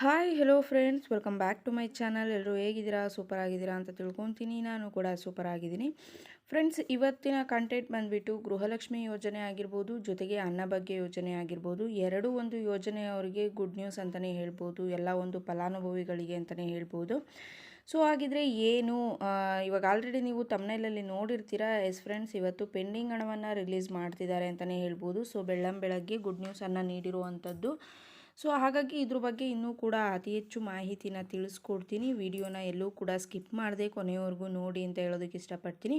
Hi hello friends welcome back to my channel ಎಲ್ಲರೂ ಹೇಗಿದ್ದೀರಾ? Super ಆಗಿದ್ದೀರಾ ಅಂತ ತಿಳ್ಕೊತೀನಿ. ನಾನು ಕೂಡ ಸೂಪರ್ ಆಗಿದ್ದೀನಿ. ಫ್ರೆಂಡ್ಸ್ ಇವತ್ತಿನ ಕಂಟೆಂಟ್ ಬಂದುಬಿಟ್ಟು ಗೃಹಲಕ್ಷ್ಮಿ ಯೋಜನೆ ಆಗಿರ್ಬೋದು, ಜೊತೆಗೆ ಅನ್ನಭಾಗ್ಯ ಯೋಜನೆ ಆಗಿರ್ಬೋದು, ಎರಡೂ ಒಂದು ಯೋಜನೆ ಅವರಿಗೆ ಗುಡ್ ನ್ಯೂಸ್ ಅಂತಲೇ ಹೇಳ್ಬೋದು, ಎಲ್ಲ ಒಂದು ಫಲಾನುಭವಿಗಳಿಗೆ ಅಂತಲೇ ಹೇಳ್ಬೋದು. ಸೊ ಹಾಗಿದ್ರೆ ಏನು ಇವಾಗ ಆಲ್ರೆಡಿ ನೀವು ತಮ್ಮನೇಲಲ್ಲಿ ನೋಡಿರ್ತೀರಾ ಎಸ್ ಫ್ರೆಂಡ್ಸ್ ಇವತ್ತು ಪೆಂಡಿಂಗ್ ಹಣವನ್ನು ರಿಲೀಸ್ ಮಾಡ್ತಿದ್ದಾರೆ ಅಂತಲೇ ಹೇಳ್ಬೋದು. ಸೊ ಬೆಳ್ಳಂ ಬೆಳಗ್ಗೆ ಗುಡ್ ನ್ಯೂಸನ್ನು ನೀಡಿರುವಂಥದ್ದು ಸೊ ಹಾಗಾಗಿ ಇದ್ರ ಬಗ್ಗೆ ಇನ್ನೂ ಕೂಡ ಅತಿ ಹೆಚ್ಚು ಮಾಹಿತಿನ ತಿಳಿಸ್ಕೊಡ್ತೀನಿ. ವಿಡಿಯೋನ ಎಲ್ಲೂ ಕೂಡ ಸ್ಕಿಪ್ ಮಾಡದೆ ಕೊನೆಯವರೆಗೂ ನೋಡಿ ಅಂತ ಹೇಳೋದಕ್ಕೆ ಇಷ್ಟಪಡ್ತೀನಿ.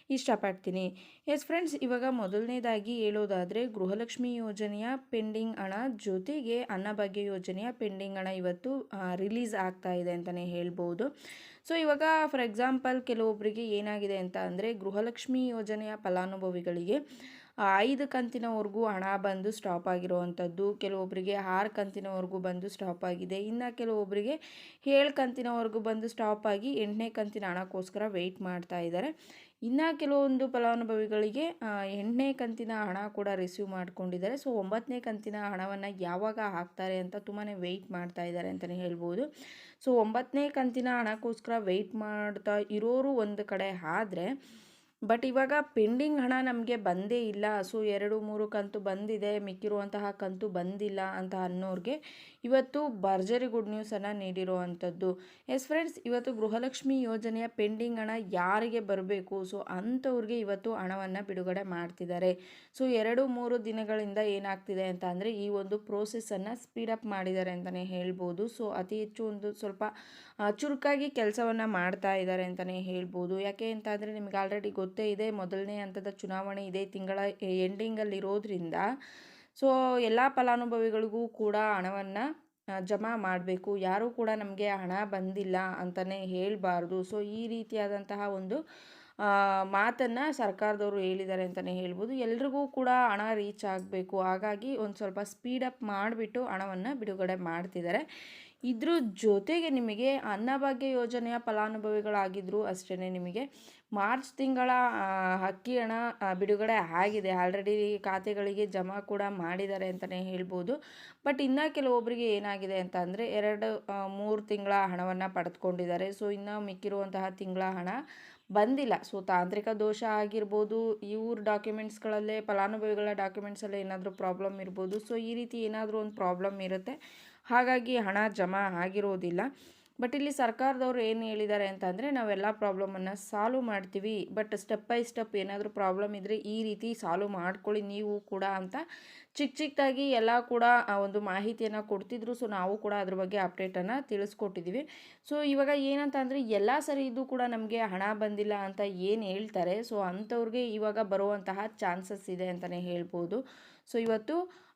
ಇಷ್ಟಪಡ್ತೀನಿ. ಎಸ್ ಫ್ರೆಂಡ್ಸ್ ಇವಾಗ ಮೊದಲನೇದಾಗಿ ಹೇಳೋದಾದರೆ ಗೃಹಲಕ್ಷ್ಮಿ ಯೋಜನೆಯ ಪೆಂಡಿಂಗ್ ಹಣ ಜೊತೆಗೆ ಅನ್ನಭಾಗ್ಯ ಯೋಜನೆಯ ಪೆಂಡಿಂಗ್ ಹಣ ಇವತ್ತು ರಿಲೀಸ್ ಆಗ್ತಾ ಇದೆ ಅಂತಲೇ ಹೇಳ್ಬೋದು. ಸೊ ಇವಾಗ ಫಾರ್ ಎಕ್ಸಾಂಪಲ್ ಕೆಲವೊಬ್ಬರಿಗೆ ಏನಾಗಿದೆ ಅಂತ ಅಂದರೆ ಗೃಹಲಕ್ಷ್ಮಿ ಯೋಜನೆಯ ಫಲಾನುಭವಿಗಳಿಗೆ ಐದು ಕಂತಿನವರೆಗೂ ಹಣ ಬಂದು ಸ್ಟಾಪ್ ಆಗಿರುವಂಥದ್ದು. ಕೆಲವೊಬ್ಬರಿಗೆ ಆರು ಕಂತಿನವರೆಗೂ ಬಂದು ಸ್ಟಾಪ್ ಆಗಿದೆ. ಇನ್ನು ಕೆಲವೊಬ್ಬರಿಗೆ ಏಳು ಕಂತಿನವರೆಗೂ ಬಂದು ಸ್ಟಾಪ್ ಆಗಿ ಎಂಟನೇ ಕಂತಿನ ಹಣಕ್ಕೋಸ್ಕರ ವೆಯ್ಟ್ ಮಾಡ್ತಾ ಇದ್ದಾರೆ. ಇನ್ನು ಕೆಲವೊಂದು ಫಲಾನುಭವಿಗಳಿಗೆ ಎಂಟನೇ ಕಂತಿನ ಹಣ ಕೂಡ ರಿಸೀವ್ ಮಾಡ್ಕೊಂಡಿದ್ದಾರೆ. ಸೊ ಒಂಬತ್ತನೇ ಕಂತಿನ ಹಣವನ್ನು ಯಾವಾಗ ಹಾಕ್ತಾರೆ ಅಂತ ತುಂಬಾ ವೆಯ್ಟ್ ಮಾಡ್ತಾ ಇದ್ದಾರೆ ಅಂತಲೇ ಹೇಳ್ಬೋದು. ಸೊ ಒಂಬತ್ತನೇ ಕಂತಿನ ಹಣಕ್ಕೋಸ್ಕರ ವೆಯ್ಟ್ ಮಾಡ್ತಾ ಇರೋರು ಒಂದು ಕಡೆ ಆದರೆ ಬಟ್ ಇವಾಗ ಪೆಂಡಿಂಗ್ ಹಣ ನಮಗೆ ಬಂದೇ ಇಲ್ಲ. ಸೊ ಎರಡು ಮೂರು ಕಂತು ಬಂದಿದೆ. ಮಿಕ್ಕಿರುವಂತಹ ಕಂತು ಬಂದಿಲ್ಲ ಅಂತ ಅನ್ನೋರಿಗೆ ಇವತ್ತು ಭರ್ಜರಿ ಗುಡ್ ನ್ಯೂಸನ್ನು ನೀಡಿರುವಂಥದ್ದು ಎಸ್ ಫ್ರೆಂಡ್ಸ್, ಇವತ್ತು ಗೃಹಲಕ್ಷ್ಮಿ ಯೋಜನೆಯ ಪೆಂಡಿಂಗ್ ಹಣ ಯಾರಿಗೆ ಬರಬೇಕು? ಸೊ, ಅಂಥವ್ರಿಗೆ ಇವತ್ತು ಹಣವನ್ನು ಬಿಡುಗಡೆ ಮಾಡ್ತಿದ್ದಾರೆ. ಸೊ, ಎರಡು ಮೂರು ದಿನಗಳಿಂದ ಏನಾಗ್ತಿದೆ ಅಂತ ಅಂದರೆ ಈ ಒಂದು ಪ್ರೋಸೆಸ್ಸನ್ನು ಸ್ಪೀಡಪ್ ಮಾಡಿದ್ದಾರೆ ಅಂತಲೇ ಹೇಳ್ಬೋದು. ಸೊ, ಅತಿ ಹೆಚ್ಚು ಒಂದು ಸ್ವಲ್ಪ ಚುರುಕಾಗಿ ಕೆಲಸವನ್ನು ಮಾಡ್ತಾ ಇದ್ದಾರೆ ಅಂತಲೇ ಹೇಳ್ಬೋದು. ಯಾಕೆ ಅಂತ ಅಂದರೆ ನಿಮಗೆ ಆಲ್ರೆಡಿ ಗೊತ್ತೇ ಇದೆ, ಮೊದಲನೇ ಹಂತದ ಚುನಾವಣೆ ಇದೇ ತಿಂಗಳ ಎಂಡಿಂಗಲ್ಲಿರೋದ್ರಿಂದ ಸೊ, ಎಲ್ಲ ಫಲಾನುಭವಿಗಳಿಗೂ ಕೂಡ ಹಣವನ್ನು ಜಮಾ ಮಾಡಬೇಕು. ಯಾರೂ ಕೂಡ ನಮಗೆ ಹಣ ಬಂದಿಲ್ಲ ಅಂತಲೇ ಹೇಳಬಾರ್ದು. ಸೊ, ಈ ರೀತಿಯಾದಂತಹ ಒಂದು ಮಾತನ್ನು ಸರ್ಕಾರದವರು ಹೇಳಿದ್ದಾರೆ ಅಂತಲೇ ಹೇಳ್ಬೋದು. ಎಲ್ರಿಗೂ ಕೂಡ ಹಣ ರೀಚ್ ಆಗಬೇಕು. ಹಾಗಾಗಿ ಒಂದು ಸ್ವಲ್ಪ ಸ್ಪೀಡಪ್ ಮಾಡಿಬಿಟ್ಟು ಹಣವನ್ನು ಬಿಡುಗಡೆ ಮಾಡ್ತಿದ್ದಾರೆ. ಇದ್ರ ಜೊತೆಗೆ ನಿಮಗೆ ಅನ್ನಭಾಗ್ಯ ಯೋಜನೆಯ ಫಲಾನುಭವಿಗಳಾಗಿದ್ದರು ಅಷ್ಟೇ ನಿಮಗೆ ಮಾರ್ಚ್ ತಿಂಗಳ ಅಕ್ಕಿ ಹಣ ಬಿಡುಗಡೆ ಆಗಿದೆ. ಆಲ್ರೆಡಿ ಖಾತೆಗಳಿಗೆ ಜಮಾ ಕೂಡ ಮಾಡಿದ್ದಾರೆ ಅಂತಲೇ ಹೇಳ್ಬೋದು. ಬಟ್ ಇನ್ನು ಕೆಲವೊಬ್ಬರಿಗೆ ಏನಾಗಿದೆ ಅಂತ ಅಂದರೆ ಎರಡು ಮೂರು ತಿಂಗಳ ಹಣವನ್ನು ಪಡೆದುಕೊಂಡಿದ್ದಾರೆ. ಸೊ ಇನ್ನು ಮಿಕ್ಕಿರುವಂತಹ ತಿಂಗಳ ಹಣ ಬಂದಿಲ್ಲ. ಸೊ ತಾಂತ್ರಿಕ ದೋಷ ಆಗಿರ್ಬೋದು ಇವ್ರ ಡಾಕ್ಯುಮೆಂಟ್ಸ್ಗಳಲ್ಲೇ ಫಲಾನುಭವಿಗಳ ಡಾಕ್ಯುಮೆಂಟ್ಸಲ್ಲೇ ಏನಾದರೂ ಪ್ರಾಬ್ಲಮ್ ಇರ್ಬೋದು. ಸೊ ಈ ರೀತಿ ಏನಾದರೂ ಒಂದು ಪ್ರಾಬ್ಲಮ್ ಇರುತ್ತೆ. ಹಾಗಾಗಿ ಹಣ ಜಮಾ ಆಗಿರೋದಿಲ್ಲ. ಬಟ್ ಇಲ್ಲಿ ಸರ್ಕಾರದವರು ಏನು ಹೇಳಿದ್ದಾರೆ ಅಂತಂದರೆ, ನಾವೆಲ್ಲ ಪ್ರಾಬ್ಲಮನ್ನು ಸಾಲ್ವ್ ಮಾಡ್ತೀವಿ. ಬಟ್ ಸ್ಟೆಪ್ ಬೈ ಸ್ಟೆಪ್ ಏನಾದರೂ ಪ್ರಾಬ್ಲಮ್ ಇದ್ದರೆ ಈ ರೀತಿ ಸಾಲ್ವ್ ಮಾಡ್ಕೊಳ್ಳಿ ನೀವು ಕೂಡ ಅಂತ ಚಿಕ್ಕ ಚಿಕ್ಕದಾಗಿ ಎಲ್ಲ ಕೂಡ ಒಂದು ಮಾಹಿತಿಯನ್ನು ಕೊಡ್ತಿದ್ರು. ಸೊ ನಾವು ಕೂಡ ಅದ್ರ ಬಗ್ಗೆ ಅಪ್ಡೇಟನ್ನು ತಿಳಿಸ್ಕೊಟ್ಟಿದ್ದೀವಿ ಸೊ ಇವಾಗ ಏನಂತ ಅಂದರೆ ಎಲ್ಲ ಸರಿ ಇದು ಕೂಡ ನಮಗೆ ಹಣ ಬಂದಿಲ್ಲ ಅಂತ ಏನು ಹೇಳ್ತಾರೆ. ಸೊ ಅಂಥವ್ರಿಗೆ ಇವಾಗ ಬರುವಂತಹ ಚಾನ್ಸಸ್ ಇದೆ ಅಂತಲೇ ಹೇಳ್ಬೋದು. ಸೊ ಇವತ್ತು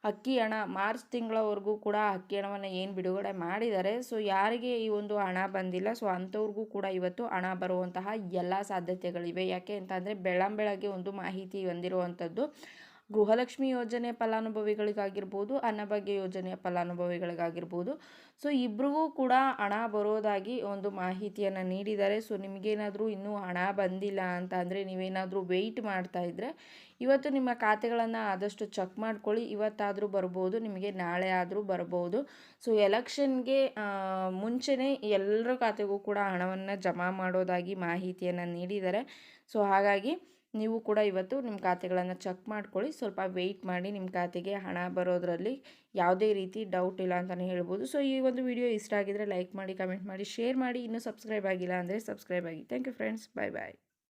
ಅಕ್ಕಿ ಹಣ, ಮಾರ್ಚ್ ತಿಂಗಳವರೆಗೂ ಕೂಡ ಅಕ್ಕಿ ಹಣವನ್ನು ಏನು ಬಿಡುಗಡೆ ಮಾಡಿದ್ದಾರೆ. ಸೊ ಯಾರಿಗೆ ಈ ಒಂದು ಹಣ ಬಂದಿಲ್ಲ, ಸೊ ಅಂಥವ್ರಿಗೂ ಕೂಡ ಇವತ್ತು ಹಣ ಬರುವಂತಹ ಎಲ್ಲ ಸಾಧ್ಯತೆಗಳಿವೆ. ಯಾಕೆ ಅಂತ ಅಂದರೆ ಬೆಳಂಬೆಳಗ್ಗೆ ಒಂದು ಮಾಹಿತಿ ಹೊಂದಿರುವಂಥದ್ದು ಗೃಹಲಕ್ಷ್ಮಿ ಯೋಜನೆ ಫಲಾನುಭವಿಗಳಿಗಾಗಿರ್ಬೋದು, ಅನ್ನಭಾಗ್ಯ ಯೋಜನೆಯ ಫಲಾನುಭವಿಗಳಿಗಾಗಿರ್ಬೋದು. ಸೊ ಇಬ್ಬರಿಗೂ ಕೂಡ ಹಣ ಬರೋದಾಗಿ ಒಂದು ಮಾಹಿತಿಯನ್ನು ನೀಡಿದ್ದಾರೆ. ಸೊ ನಿಮಗೇನಾದರೂ ಇನ್ನೂ ಹಣ ಬಂದಿಲ್ಲ ಅಂತ ಅಂದರೆ ನೀವೇನಾದರೂ ವೆಯ್ಟ್ ಮಾಡ್ತಾ ಇದ್ದರೆ ಇವತ್ತು ನಿಮ್ಮ ಖಾತೆಗಳನ್ನು ಆದಷ್ಟು ಚೆಕ್ ಮಾಡ್ಕೊಳ್ಳಿ. ಇವತ್ತಾದರೂ ಬರ್ಬೋದು, ನಿಮಗೆ ನಾಳೆ ಆದರೂ ಬರ್ಬೋದು. ಸೊ ಎಲೆಕ್ಷನ್ಗೆ ಮುಂಚೆನೇ ಎಲ್ಲರ ಖಾತೆಗೂ ಕೂಡ ಹಣವನ್ನು ಜಮಾ ಮಾಡೋದಾಗಿ ಮಾಹಿತಿಯನ್ನು ನೀಡಿದ್ದಾರೆ. ಸೊ ಹಾಗಾಗಿ ನೀವು ಕೂಡ ಇವತ್ತು ನಿಮ್ಮ ಖಾತೆಗಳನ್ನು ಚೆಕ್ ಮಾಡ್ಕೊಳ್ಳಿ. ಸ್ವಲ್ಪ ವೆಯ್ಟ್ ಮಾಡಿ ನಿಮ್ಮ ಖಾತೆಗೆ ಹಣ ಬರೋದರಲ್ಲಿ ಯಾವುದೇ ರೀತಿ ಡೌಟ್ ಇಲ್ಲ ಅಂತಲೇ ಹೇಳ್ಬೋದು. ಸೊ ಈ ಒಂದು ವಿಡಿಯೋ ಇಷ್ಟ ಆಗಿದರೆ ಲೈಕ್ ಮಾಡಿ ಕಮೆಂಟ್ ಮಾಡಿ ಶೇರ್ ಮಾಡಿ. ಇನ್ನೂ ಸಬ್ಸ್ಕ್ರೈಬ್ ಆಗಿಲ್ಲ ಅಂದರೆ ಸಬ್ಸ್ಕ್ರೈಬ್ ಆಗಿ. Thank you friends bye bye